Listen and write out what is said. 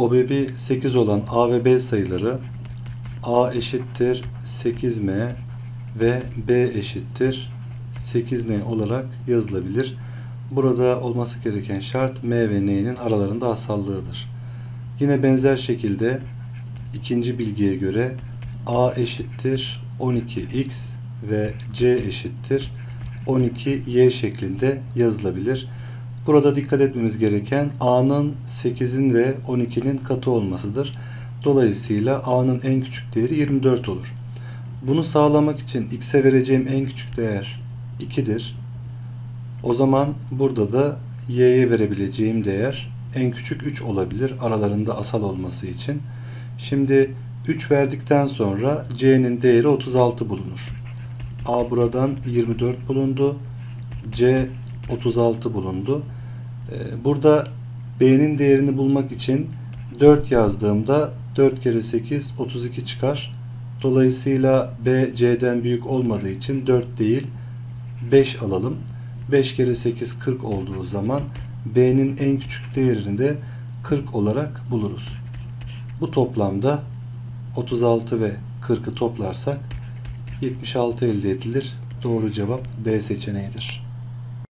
OBEB'i 8 olan A ve B sayıları A eşittir 8M ve B eşittir 8N olarak yazılabilir. Burada olması gereken şart M ve N'nin aralarında asallığıdır. Yine benzer şekilde ikinci bilgiye göre A eşittir 12X ve C eşittir 12Y şeklinde yazılabilir. Burada dikkat etmemiz gereken A'nın 8'in ve 12'nin katı olmasıdır. Dolayısıyla A'nın en küçük değeri 24 olur. Bunu sağlamak için X'e vereceğim en küçük değer 2'dir. O zaman burada da Y'ye verebileceğim değer en küçük 3 olabilir aralarında asal olması için. Şimdi 3 verdikten sonra C'nin değeri 36 bulunur. A buradan 24 bulundu. C 36 bulundu. Ee, burada B'nin değerini bulmak için 4 yazdığımda 4 kere 8 32 çıkar. Dolayısıyla B C'den büyük olmadığı için 4 değil 5 alalım. 5 kere 8 40 olduğu zaman B'nin en küçük değerini de 40 olarak buluruz. Bu toplamda 36 ve 40'ı toplarsak 76 elde edilir. Doğru cevap D seçeneğidir.